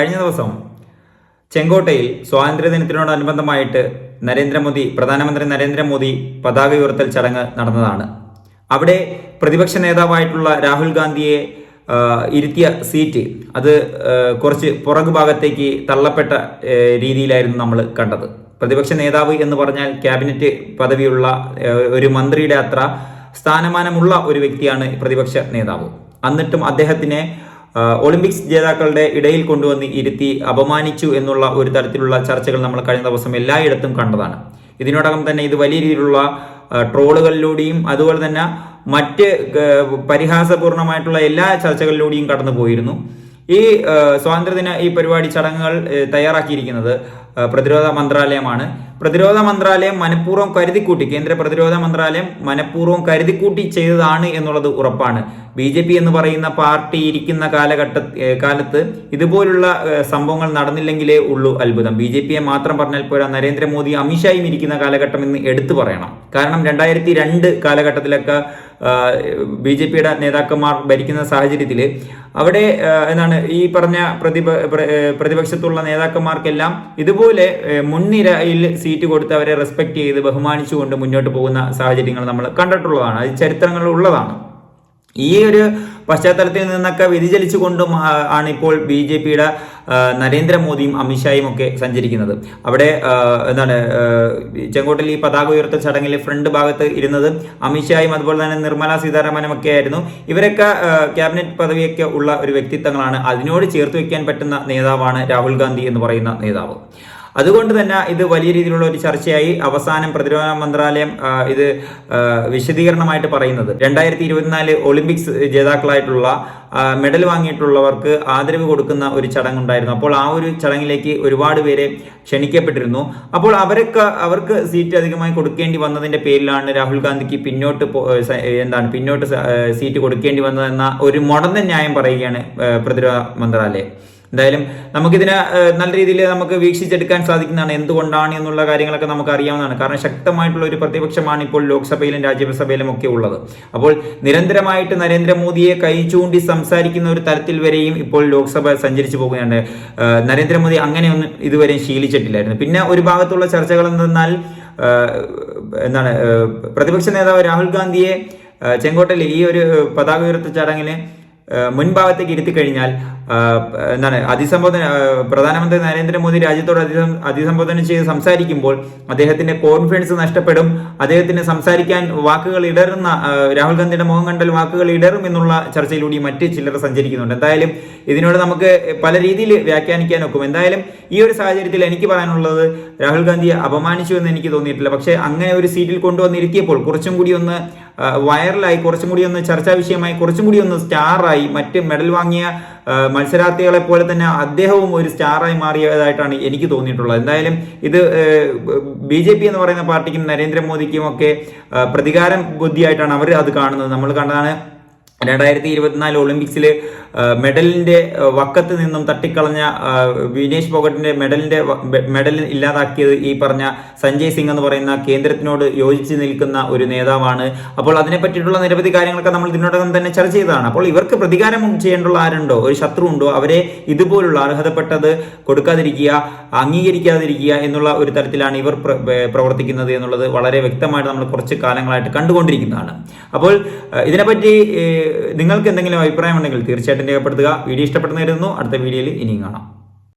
കഴിഞ്ഞ ദിവസം ചെങ്കോട്ടയിൽ സ്വാതന്ത്ര്യദിനത്തിനോടനുബന്ധമായിട്ട് നരേന്ദ്രമോദി പ്രധാനമന്ത്രി നരേന്ദ്രമോദി പതാക ഉയർത്തൽ ചടങ്ങ് നടന്നതാണ്. അവിടെ പ്രതിപക്ഷ നേതാവായിട്ടുള്ള രാഹുൽ ഗാന്ധിയെ ഇരുത്തിയ സീറ്റ് അത് കുറച്ച് പുറകു ഭാഗത്തേക്ക് തള്ളപ്പെട്ട രീതിയിലായിരുന്നു നമ്മൾ കണ്ടത്. പ്രതിപക്ഷ നേതാവ് എന്ന് പറഞ്ഞാൽ ക്യാബിനറ്റ് പദവിയുള്ള ഒരു മന്ത്രിയുടെ അത്ര സ്ഥാനമാനമുള്ള ഒരു വ്യക്തിയാണ് പ്രതിപക്ഷ നേതാവ്. എന്നിട്ടും അദ്ദേഹത്തിനെ ഒളിമ്പിക്സ് ജേതാക്കളുടെ ഇടയിൽ കൊണ്ടുവന്ന് ഇരുത്തി അപമാനിച്ചു എന്നുള്ള ഒരു തരത്തിലുള്ള ചർച്ചകൾ നമ്മൾ കഴിഞ്ഞ ദിവസം എല്ലായിടത്തും കണ്ടതാണ്. ഇതിനോടകം തന്നെ ഇത് വലിയ രീതിയിലുള്ള ട്രോളുകളിലൂടെയും അതുപോലെ തന്നെ മറ്റ് പരിഹാസപൂർണമായിട്ടുള്ള എല്ലാ ചർച്ചകളിലൂടെയും കടന്നു പോയിരുന്നു ഈ സ്വാതന്ത്ര്യദിന ഈ പരിപാടി ചടങ്ങുകൾ തയ്യാറാക്കിയിരിക്കുന്നത് പ്രതിരോധ മന്ത്രാലയമാണ്. പ്രതിരോധ മന്ത്രാലയം മനഃപൂർവം കരുതിക്കൂട്ടി. കേന്ദ്ര പ്രതിരോധ മന്ത്രാലയം മനഃപൂർവം കരുതിക്കൂട്ടി ചെയ്തതാണ് എന്നുള്ളത് ഉറപ്പാണ്. ബി ജെ പി എന്ന് പറയുന്ന പാർട്ടി ഇരിക്കുന്ന കാലഘട്ട കാലത്ത് ഇതുപോലുള്ള സംഭവങ്ങൾ നടന്നില്ലെങ്കിലേ ഉള്ളൂ അത്ഭുതം. ബി ജെ പിയെ മാത്രം പറഞ്ഞാൽ പോരാ നരേന്ദ്രമോദി അമിത്ഷായും ഇരിക്കുന്ന കാലഘട്ടം എന്ന് എടുത്തു പറയണം. കാരണം രണ്ടായിരത്തി രണ്ട് കാലഘട്ടത്തിലൊക്കെ ബി ജെ പിയുടെ നേതാക്കന്മാർ ഭരിക്കുന്ന സാഹചര്യത്തിൽ അവിടെ എന്താണ് ഈ പറഞ്ഞ പ്രതിപ പ്രതിപക്ഷത്തുള്ള നേതാക്കന്മാർക്കെല്ലാം ഇതുപോലെ ഏ, മുൻനിരയിൽ സീറ്റ് കൊടുത്തവരെ റെസ്പെക്ട് ചെയ്ത് ബഹുമാനിച്ചുകൊണ്ട് മുന്നോട്ട് പോകുന്ന സാഹചര്യങ്ങൾ നമ്മൾ കണ്ടിട്ടുള്ളതാണ്. അത് ചരിത്രങ്ങൾ ഉള്ളതാണ്. ഈ ഒരു പശ്ചാത്തലത്തിൽ നിന്നൊക്കെ വ്യതിചലിച്ചുകൊണ്ടും ആണിപ്പോൾ ബി ജെ പിയുടെ നരേന്ദ്രമോദിയും അമിത്ഷായും ഒക്കെ സഞ്ചരിക്കുന്നത്. അവിടെ എന്താണ് ചെങ്കോട്ടിൽ ഈ പതാക ഉയർത്തൽ ചടങ്ങിൽ ഫ്രണ്ട് ഭാഗത്ത് ഇരുന്നത് അമിത്ഷായും അതുപോലെ തന്നെ നിർമ്മല സീതാരാമനും ഒക്കെ ആയിരുന്നു. ഇവരൊക്കെ ക്യാബിനറ്റ് പദവിയൊക്കെ ഉള്ള ഒരു വ്യക്തിത്വങ്ങളാണ്. അതിനോട് ചേർത്ത് വെക്കാൻ പറ്റുന്ന നേതാവാണ് രാഹുൽ ഗാന്ധി എന്ന് പറയുന്ന നേതാവ്. അതുകൊണ്ട് തന്നെ ഇത് വലിയ രീതിയിലുള്ള ഒരു ചർച്ചയായി അവസാനം പ്രതിരോധ മന്ത്രാലയം ഇത് വിശദീകരണമായിട്ട് പറയുന്നത്. രണ്ടായിരത്തി ഇരുപത്തിനാല് ഒളിമ്പിക്സ് ജേതാക്കളായിട്ടുള്ള മെഡൽ വാങ്ങിയിട്ടുള്ളവർക്ക് ആദരവ് കൊടുക്കുന്ന ഒരു ചടങ്ങുണ്ടായിരുന്നു. അപ്പോൾ ആ ഒരു ചടങ്ങിലേക്ക് ഒരുപാട് പേരെ ക്ഷണിക്കപ്പെട്ടിരുന്നു. അപ്പോൾ അവരൊക്കെ അവർക്ക് സീറ്റ് അധികമായി കൊടുക്കേണ്ടി വന്നതിന്റെ പേരിലാണ് രാഹുൽ ഗാന്ധിക്ക് പിന്നോട്ട് എന്താണ് പിന്നോട്ട് സീറ്റ് കൊടുക്കേണ്ടി വന്നതെന്ന ഒരു മുടന്ന ന്യായം പറയുകയാണ് പ്രതിരോധ മന്ത്രാലയം. എന്തായാലും നമുക്കിതിനെ നല്ല രീതിയിൽ നമുക്ക് വീക്ഷിച്ചെടുക്കാൻ സാധിക്കുന്നതാണ് എന്തുകൊണ്ടാണ് എന്നുള്ള കാര്യങ്ങളൊക്കെ നമുക്ക് അറിയാവുന്നതാണ് കാരണം ശക്തമായിട്ടുള്ള ഒരു പ്രതിപക്ഷമാണ് ഇപ്പോൾ ലോക്സഭയിലും രാജ്യസഭയിലും ഒക്കെ ഉള്ളത്. അപ്പോൾ നിരന്തരമായിട്ട് നരേന്ദ്രമോദിയെ കൈ ചൂണ്ടി സംസാരിക്കുന്ന ഒരു തരത്തിൽ വരെയും ഇപ്പോൾ ലോക്സഭ സഞ്ചരിച്ചു പോകുകയാണ് നരേന്ദ്രമോദി അങ്ങനെയൊന്നും ഇതുവരെ ശീലിച്ചിട്ടില്ലായിരുന്നു. പിന്നെ ഒരു ഭാഗത്തുള്ള ചർച്ചകൾ എന്തെന്നാൽ എന്താണ് പ്രതിപക്ഷ നേതാവ് രാഹുൽ ഗാന്ധിയെ ചെങ്കോട്ടയിൽ ഈ ഒരു പതാക ഉയർത്ത ചടങ്ങിന് മുൻഭാഗത്തേക്ക് ഇരുത്തി കഴിഞ്ഞാൽ എന്താണ് അതിസംബോധന പ്രധാനമന്ത്രി നരേന്ദ്രമോദി രാജ്യത്തോട് അതി അതിസംബോധന ചെയ്ത് സംസാരിക്കുമ്പോൾ അദ്ദേഹത്തിന്റെ കോൺഫിഡൻസ് നഷ്ടപ്പെടും. അദ്ദേഹത്തിന് സംസാരിക്കാൻ വാക്കുകൾ ഇടറുന്ന രാഹുൽ ഗാന്ധിയുടെ മുഖം കണ്ടാൽ വാക്കുകൾ ഇടറും എന്നുള്ള ചർച്ചയിലൂടെ മറ്റ് ചിലർ സഞ്ചരിക്കുന്നുണ്ട്. എന്തായാലും ഇതിനോട് നമുക്ക് പല രീതിയിൽ വ്യാഖ്യാനിക്കാൻ ഒക്കും. എന്തായാലും ഈ ഒരു സാഹചര്യത്തിൽ എനിക്ക് പറയാനുള്ളത് രാഹുൽ ഗാന്ധിയെ അപമാനിച്ചു എന്ന് എനിക്ക് തോന്നിയിട്ടില്ല. പക്ഷേ അങ്ങനെ ഒരു സീറ്റിൽ കൊണ്ടുവന്നിരിക്കിയപ്പോൾ കുറച്ചും കൂടി ഒന്ന് വൈറലായി കുറച്ചും കൂടി ഒന്ന് ചർച്ചാ വിഷയമായി കുറച്ചും കൂടി ഒന്ന് സ്റ്റാറായി മറ്റ് മെഡൽ വാങ്ങിയ മത്സരാർത്ഥികളെ പോലെ തന്നെ അദ്ദേഹവും ഒരു സ്റ്റാറായി മാറിയതായിട്ടാണ് എനിക്ക് തോന്നിയിട്ടുള്ളത്. എന്തായാലും ഇത് ബി ജെ പി എന്ന് പറയുന്ന പാർട്ടിക്കും നരേന്ദ്രമോദിക്കും ഒക്കെ പ്രതികാരം ബുദ്ധിയായിട്ടാണ് അവർ അത് കാണുന്നത്. നമ്മൾ കണ്ടതാണ് രണ്ടായിരത്തി ഇരുപത്തിനാല് ഒളിമ്പിക്സിൽ മെഡലിന്റെ വക്കത്ത് നിന്നും തട്ടിക്കളഞ്ഞ വിനേഷ് ഫോഗട്ടിന്റെ മെഡലിന്റെ മെഡൽ ഇല്ലാതാക്കിയത് ഈ പറഞ്ഞ സഞ്ജയ് സിംഗ് എന്ന് പറയുന്ന കേന്ദ്രത്തിനോട് യോജിച്ച് നിൽക്കുന്ന ഒരു നേതാവാണ്. അപ്പോൾ അതിനെ പറ്റിയിട്ടുള്ള നിരവധി കാര്യങ്ങളൊക്കെ നമ്മൾ ഇതിനോടകം തന്നെ ചർച്ച ചെയ്തതാണ്. അപ്പോൾ ഇവർക്ക് പ്രതികാരം ചെയ്യേണ്ടുള്ള ആരുണ്ടോ? ഒരു ശത്രു ഉണ്ടോ അവരെ ഇതുപോലുള്ള അർഹതപ്പെട്ടത് കൊടുക്കാതിരിക്കുക അംഗീകരിക്കാതിരിക്കുക എന്നുള്ള ഒരു തരത്തിലാണ് ഇവർ പ്രവർത്തിക്കുന്നത് എന്നുള്ളത് വളരെ വ്യക്തമായിട്ട് നമ്മൾ കുറച്ച് കാലങ്ങളായിട്ട് കണ്ടുകൊണ്ടിരിക്കുന്നതാണ്. അപ്പോൾ ഇതിനെപ്പറ്റി നിങ്ങൾക്ക് എന്തെങ്കിലും അഭിപ്രായം ഉണ്ടെങ്കിൽ തീർച്ചയായിട്ടും രേഖപ്പെടുത്തുക. വീഡിയോ ഇഷ്ടപ്പെടുന്ന കരുതുന്നു. അടുത്ത വീഡിയോയിൽ ഇനിയും കാണാം.